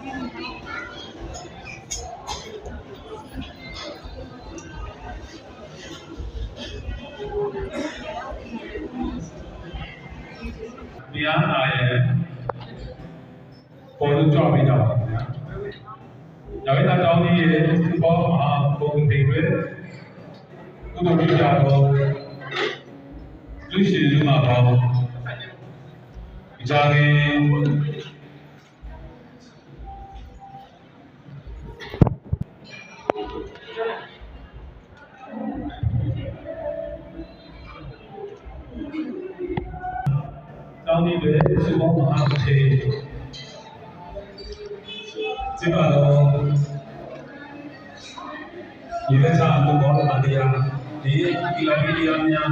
တရားနာရဲ့ပေါ်လို့ကြောက်ပြီးတော့ပါဗျာ။ဒါဝိဒတောင်းကြီးရဲ့ဘောမှာပုံတင်တွေကုသိုလ်ပြုကြတော့လူရှိလူမှာပေါ့ကြာခင် ဒီဒီလာဗီဒီယိုများ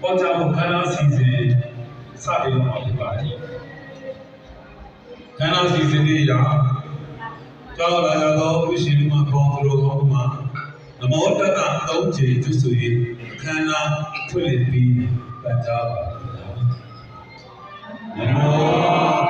ပေါ်ကြဖို့ခန္ဓာစီစဉ်စတင်တော့ဖြစ်ပါတယ်ခန္ဓာစီစဉ်တွေရာကြောက်လာကြတော့ဥရှင်မှာပေါ်သူတို့ကောမှာနမောတတသုံးချိန်သူဆိုရင်ခန္ဓာဖွင့်လှစ်ပြီးပတ်ကြပါနမော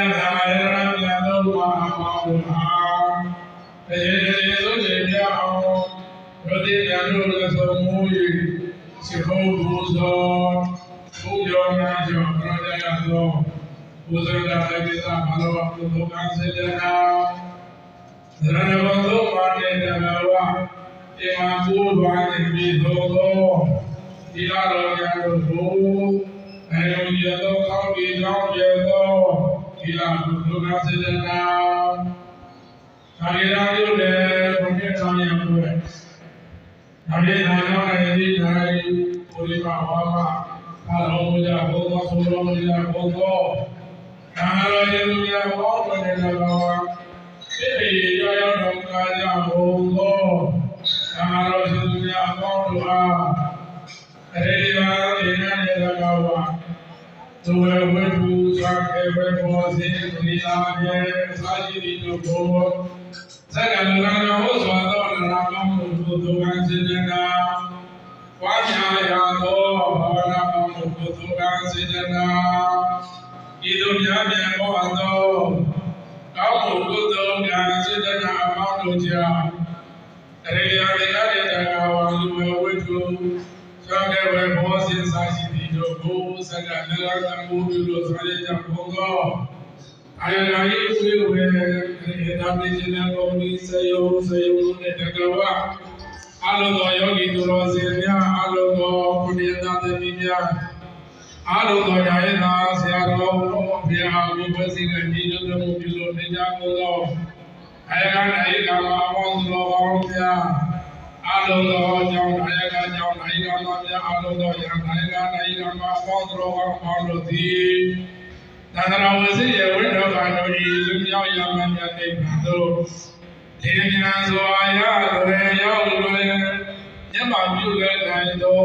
ယေရိယသာရရမြတ်သောဝါအမောဟာတေရေရေသုတေပြောင်းရတိ ယံတို့လည်းသုံးမူ၏စေဖို့ဘုသောဘုယောနာကြောင့်ရကြရသော Uzurda Devisa Malava Kudukan Sedana Dharana Bandhu Mane Dhanava Ima Purvani Vidhogo Ila Rogyano Bhu Ayo Yado Kauki Jao Yado Ila Kudukan Sedana Karira Yule Pune Tanya Pue Nari Nana Nari Nari Purima Wama Halo Muja Bhogo Suro Muja Bhogo ကာရောယေလူယဘောပနေလဘောစိရိယောယောတော်ကာယဘုံသောကာရောယေလူယဘောတို့အားရေယာဒေနနေလဘောသူဝေ ဝေဘူသာကေဝေဘောဇိတိလာယေသာရှိတိတို့ဘောသက္ကလလနာဟောစွာသောနရမောင်းတို့သူကံစေတနာဝါညာယာသောဘာဝနာမောင်းတို့သူကံစေတနာဤသို့များပြန်ပေါ်အပ်သောကောင်းမှုကုသိုလ်ဉာဏ်စေတနာအပေါင်းတို့ကြောင့်အရိယာတရားတွေတကာဝါလူဝဝိတုသောကဝေဘောဇင်စာရှိသည် တို့ဘုစကနရတမှုပြုလို့ဆိုရကြပုံသောအာယနာယိဝိဝေဧတာပိစိနကောနိစယောစယောနဲ့တကာဝအလုံးသောယောဂီသူတော်စင်များအလုံးသောပုရိသသမီးများအားလုံးသောယာယနာဆရာတော်ဘုရားဘုရားစီကညီတို့တို့ပြုလို့နေကြကုန်သောအယကနိုင်ကမှာအမောင်းတော်ပေါင်းများအား လုံးသောကြောင့်နာယကကြောင့်နိုင်ကမှာများအလုံးသောယံနိုင်ကနိုင်ကမှာပေါင်းတော်ကောင်းပေါင်းတို့သည်သန္တရာဝစီယဝိဒောကတို့ဤလူမြောက်ရမမြတ်နိဗ္ဗာန်သို့ဒေညာစွာရလွယ်ရောက်လွယ်မျက်မှောက်ပြုခဲ့နိုင်သော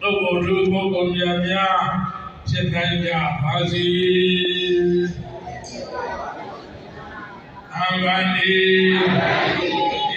ပုဂ္ဂိုလ်သူပုဂ္ဂိုလ်များများဖြစ်နိုင်ကြပါစေအံဗန္တိဣန္ဒရတိနာ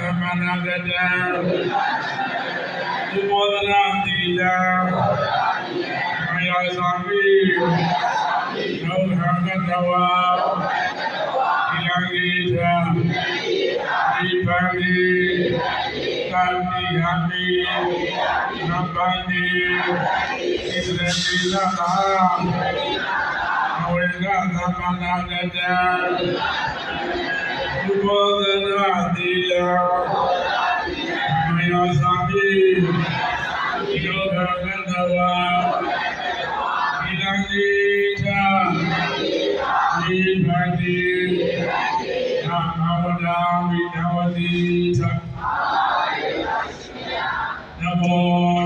ကမနာကတံဒီမောဒနာတိတံမယောသံဝိနောဟံကတဝါဒီလံဂိတံဒီပံဒီကံဒီဟံဒီနဗန္ဒီဣဒရတိလကာဝေကသမနာကတံ Namo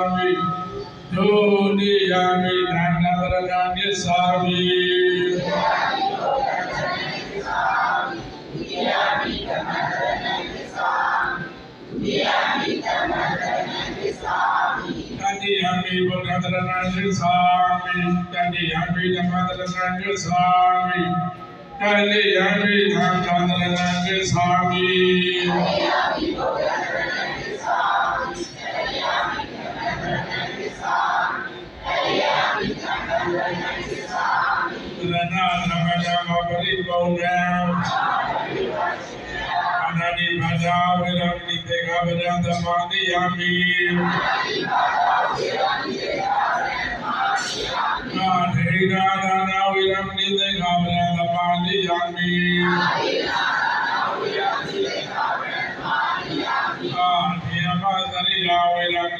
சாமி தோனி யாமி நான்காந்தர காந்திய சாமி தனியாமி பொன்னாந்தர நாங்கள் சாமி தனியாமி தமாந்தர நாங்கள் சாமி தனியாமி நான்காந்தர நாங்கள் சாமி သမဏမပရိပုံဏံအနာတိဘာသာဝေရမိတေကဗရံသမာတိယမိနာထေရာဒါနာဝေရမိတေကဗရံသမာတိယမိအာဒီယမ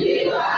Yeah.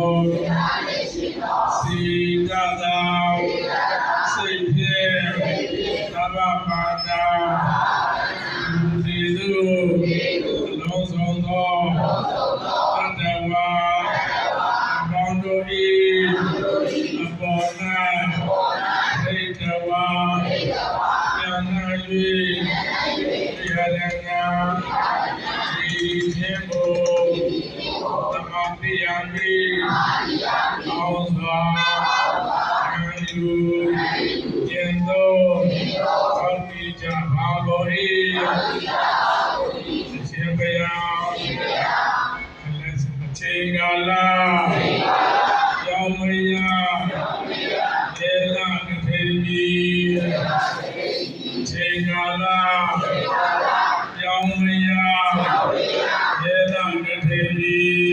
တော်စေတသာစေတသာဘာပါ Amém.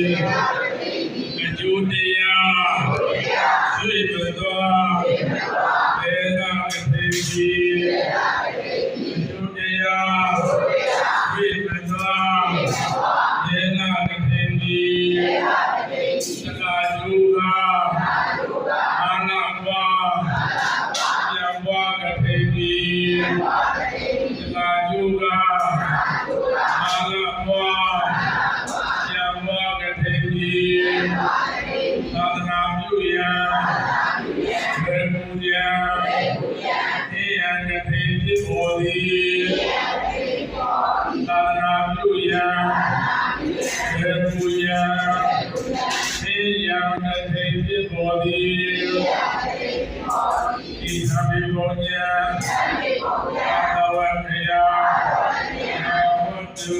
စု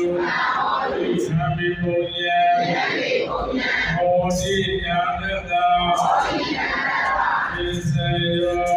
သာမေပုညံဟောစီညာတသာသစ္စေယော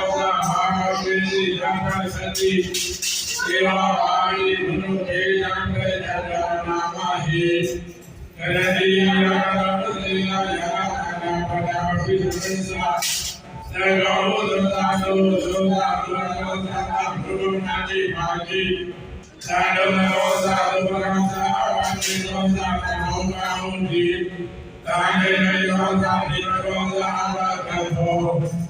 वेदि जाकर सति सेवाहारी धनु के जाकर जाकर नामा हे करदिया याकर दिया याकर पटापि संसा सर्वो दुर्गा दो दुर्गा दुर्गा दुर्गा प्रभु नाति भागी साधु नरो साधु परम साधु पांचे दो साधु भोगा उन्हीं ताने नहीं दो साधु भोगा आवाज़ करो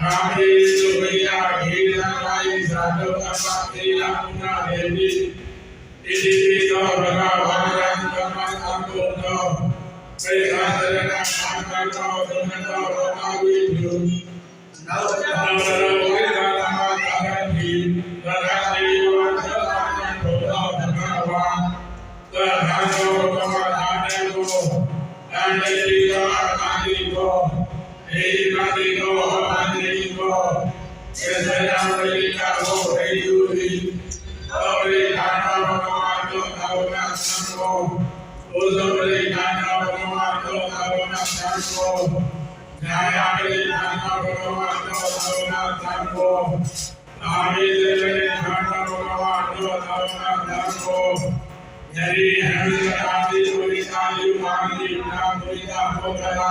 कामरे लोभया घेरा राय साधव कर्मा तेरा मुना देवी इति तेजो भगा भागरान कर्मा कांतो तो कैसा तरना कांता तो धनता भावी जो नवतर भगा भागरान की तथा श्रीवान सर्वान भोगा भगवान तथा जो कमा धाने को अंडे श्रीवान आदि को Anybody know how I need more? Yes, I am ready to go. Hey, you be. Nobody can know how I don't have enough sample. Oh, nobody can know how I don't have enough sample. Now I am ready to know how I don't have enough sample. Now is the way to know how I don't have enough sample. यदि हमें आदि कोई साधु मांगी ना कोई ना हो गया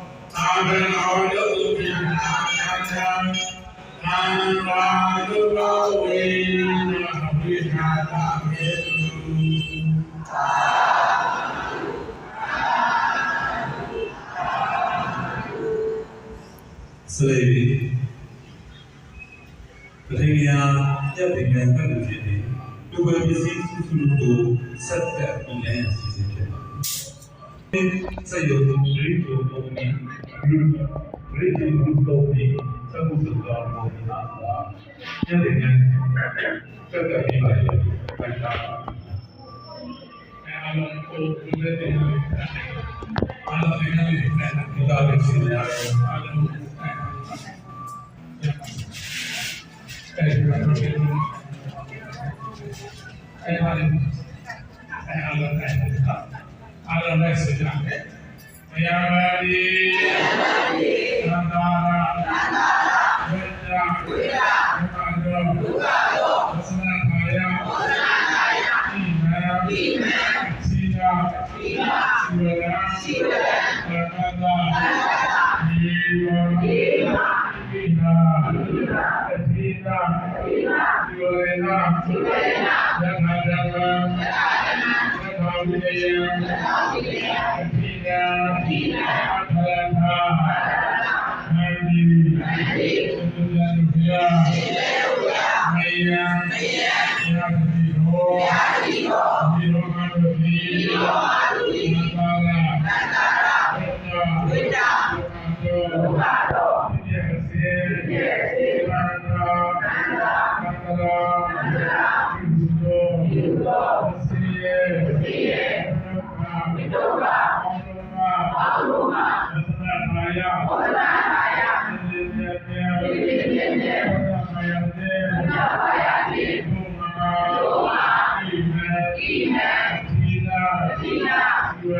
Slave ပထမရာရပ်ပင်ကပတ်လို့ဖြစ်နေလူပဲပစ္စည်းစုစုလို့ဆက်သက်ပြီးလဲအစီအစဉ်ဖြစ်ပါတယ် सयोग ग्रेट ग्रेट ग्रुपनि सभु सरकार मोदी नाला चलेंगे कदम ही भाई बैठा हम को पूरे दिन आला बिना भी मुताबिक से ले आए आलम ऐ आलम ऐ आलम ऐ मुताबिक அதெல்லாம் செஞ்சாங்க தயாராதி Thank you. yeah Yeah.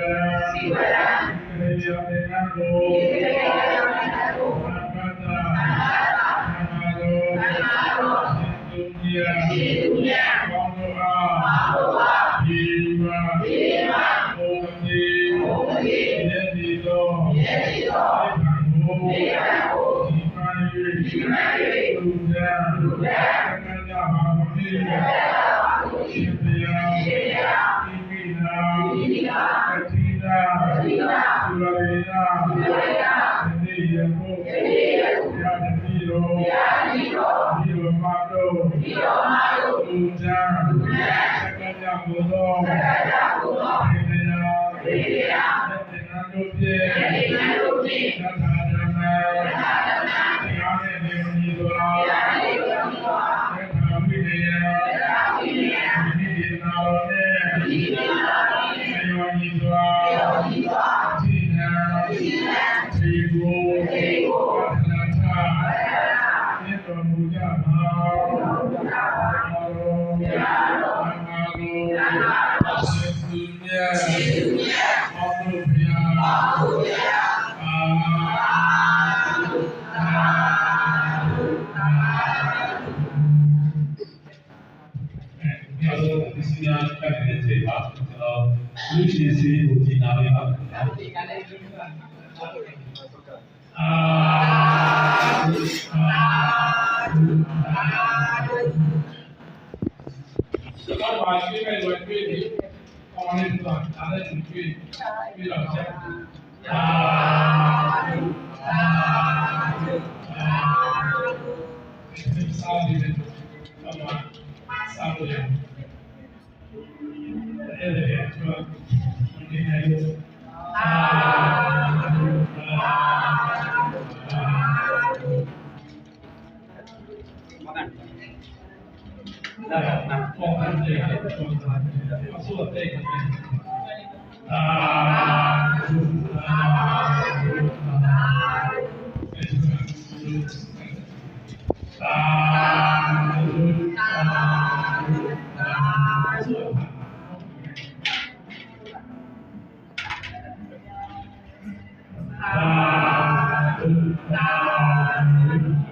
ناں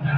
نا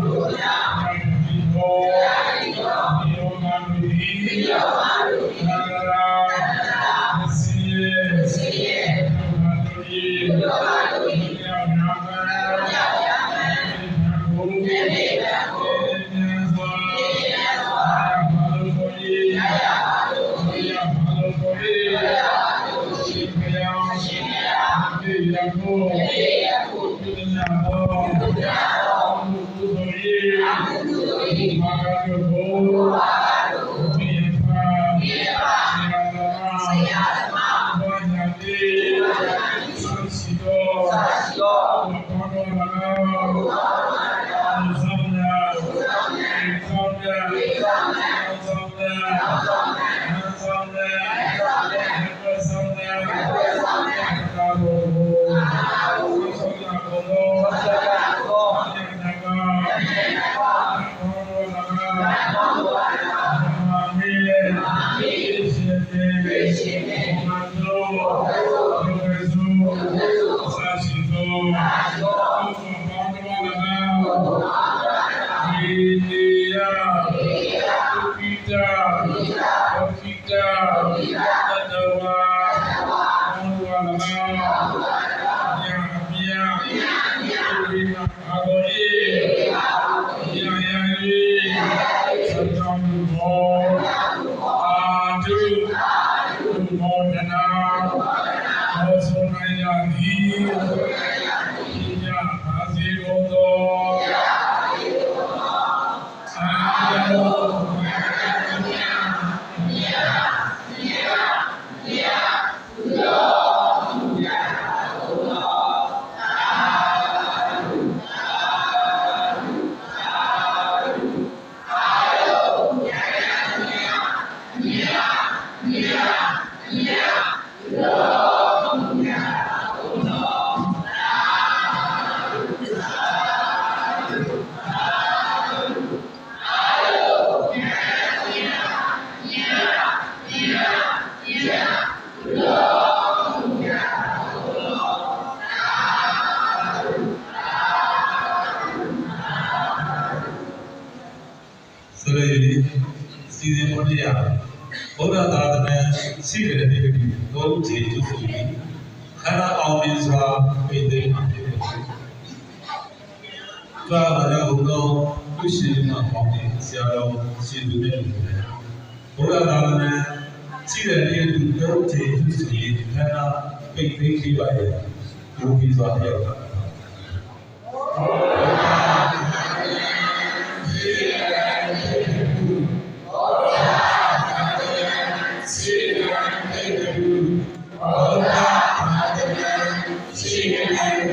Don't go down. Don't. Senhor. ပေါ်ရဘုရားသာသနာရှိတဲ့ဒီကိတော့ခြေကျုပ်စီခန္ဓာအောင်မြင်စွာပြည့်သိမ်းပါဖြစ်တယ်။သာသာဘုရားလူရှိမှပေါင်းဆရာတော်ရှင်သူနဲ့ဘုရားသာသနာရှိတဲ့ဒီတော့ခြေကျုပ်စီခန္ဓာပြည့်သိမ်းပြီးပါရဲ့ဒီပြီးစွာပြောတာ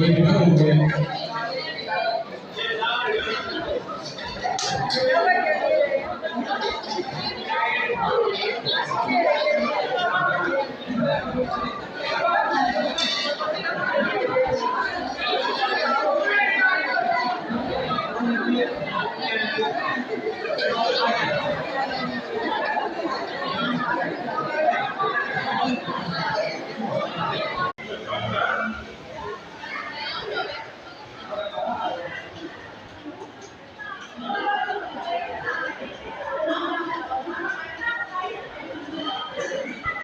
Foi para